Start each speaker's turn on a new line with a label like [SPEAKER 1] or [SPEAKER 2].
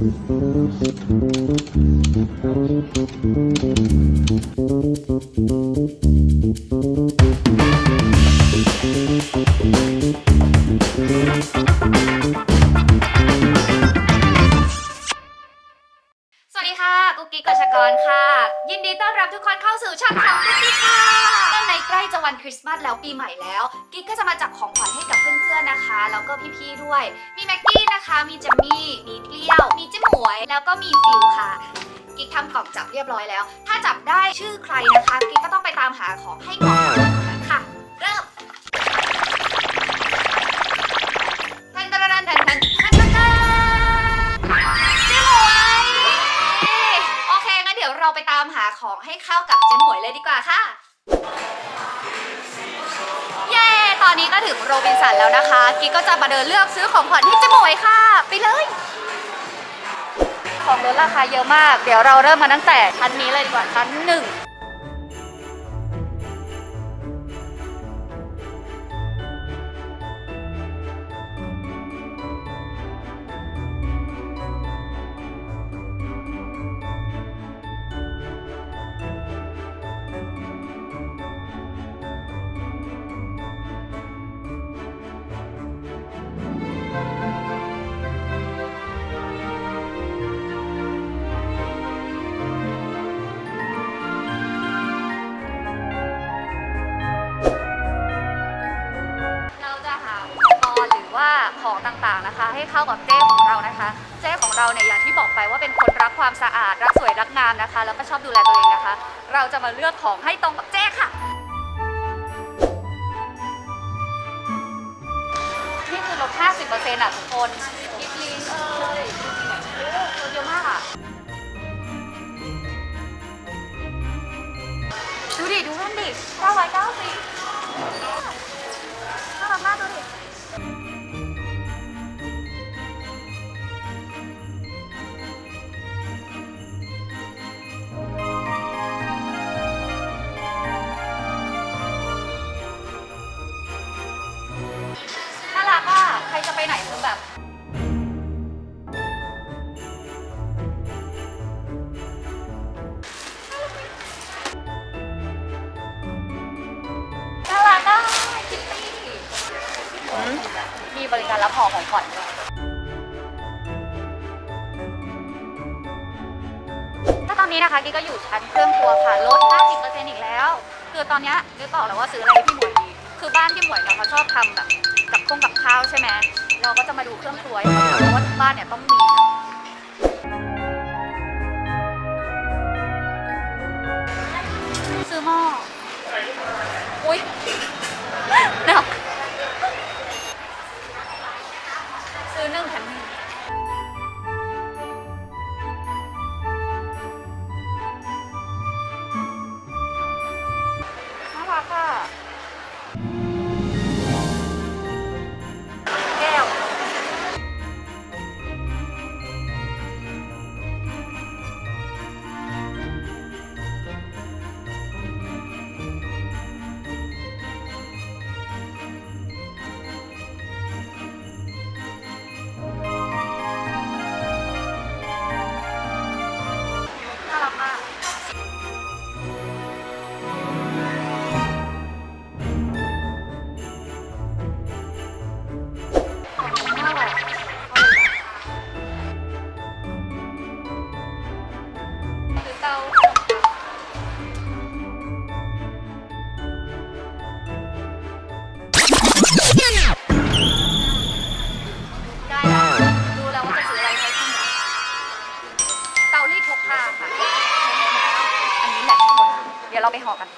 [SPEAKER 1] สวัสดีค่ะ กุ๊กกิ๊กกชกรค่ะ ยินดีต้อนรับทุกคนเข้าสู่ช่องของกุ๊กกิ๊กค่ะ ใกล้จะวันคริสต์มาสแล้วปีใหม่แล้ว กิ๊กก็จะมาจับของขวัญให้กับเพื่อนๆนะคะ แล้วก็พี่ๆด้วย มีแม็กกี้นะคะ มีเจมมี่ มีเปรี้ยว มีจิ้มหวย แล้วก็มีฟิวค่ะ กิ๊กทำกล่องจับเรียบร้อยแล้ว ถ้าจับได้ชื่อใครนะคะ กิ๊กก็ต้องไปตามหาของให้กล่องนั้นค่ะ เริ่มทนทันทันันทันทันทันจมหวยโอเคงั้นเดี๋ยวเราไปตามหาของให้เข้ากับเจมหมวยเลยดีกว่าค่ะ ตอนนี้ก็ถึงโรบินสันแล้วนะคะ กิ๊กก็จะมาเดินเลือกซื้อของขวัญที่เจะหมวยค่ะ ไปเลย ของลดราคาเยอะมาก เดี๋ยวเราเริ่มมาตั้งแต่ชั้นนี้เลยดีกว่าชั้นหนึ่ง ของต่างๆนะคะ ให้เข้ากับเจ้ของเรานะคะ เจ้ของเราเนี่ยอย่างที่บอกไปว่าเป็นคนรักความสะอาด รักสวยรักงามนะคะ แล้วก็ชอบดูแลตัวเองนะคะ เราจะมาเลือกของให้ตรงกับเจ้ค่ะนี่คือลด 50%อะทุกคนกิฟลินเอ้ยลดเยอะมากอะดูดิ ดูนั่นดิ990 แบบน่ารักอะคิตตี้มีบริการรับห่อของขวัญด้วยถ้าตอนนี้นะคะกิ๊กก็อยู่ชั้นเครื่องครัวค่ะลด 50%อีกแล้ว คือตอนเนี้ยนึกออกแล้วว่าซื้ออะไรให้พี่หมวยดี คือบ้านพี่หมวยเนี่ยเขาชอบทำแบบ งกับข้าวใช่ไหมเราก็จะมาดูเครื่องครัวให้เขาเพราะว่าที่บ้านเนี่ยต้องมี ซื้อหม้อ อุ้ยหนักซื้อหนึ่งแถมหนึ่ง ไปหอกัน